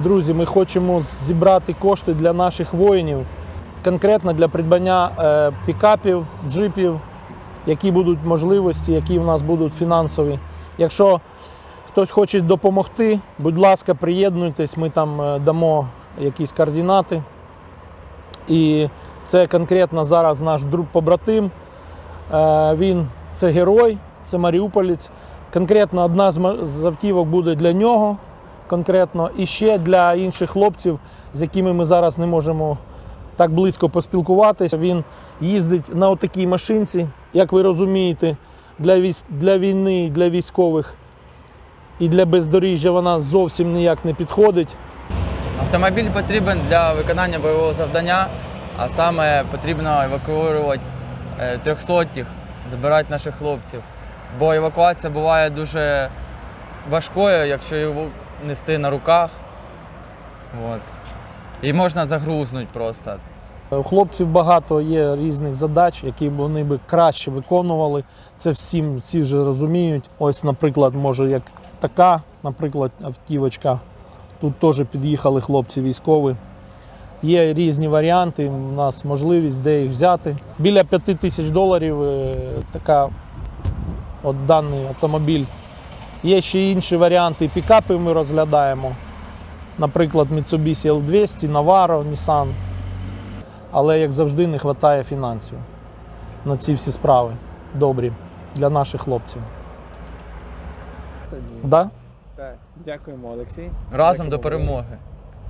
Друзі, ми хочемо зібрати кошти для наших воїнів, конкретно для придбання е, пікапів, джипів, які будуть можливості, які в нас будуть фінансові. Якщо хтось хоче допомогти, будь ласка, приєднуйтесь, ми там е, дамо якісь координати. І це конкретно зараз наш друг побратим. Е, Він це герой, це маріуполець. Конкретно одна з автівок буде для нього, конкретно, і ще для інших хлопців, з якими ми зараз не можемо так близько поспілкуватися. Він їздить на отакій машинці, як ви розумієте, для, військ, для війни, для військових і для бездоріжжя вона зовсім ніяк не підходить. Автомобіль потрібен для виконання бойового завдання, а саме потрібно евакуювати е, трьохсотих, забирати наших хлопців. Бо евакуація буває дуже важкою, якщо нести на руках. От. І можна загрузнути просто. У хлопців багато є різних задач, які б вони би краще виконували. Це всім всі вже розуміють. Ось, наприклад, може як така, наприклад, автівочка. Тут теж під'їхали хлопці військові. Є різні варіанти, у нас можливість де їх взяти. Біля 5 тисяч доларів е, така от даний автомобіль. Є ще інші варіанти. Пікапи ми розглядаємо. Наприклад, Mitsubishi L200, Navaro, Nissan але як завжди не вистачає фінансів на ці всі справи добрі для наших хлопців. Тоді. Да? Так, дякуємо, Олексій. Разом Дякуємо, до перемоги.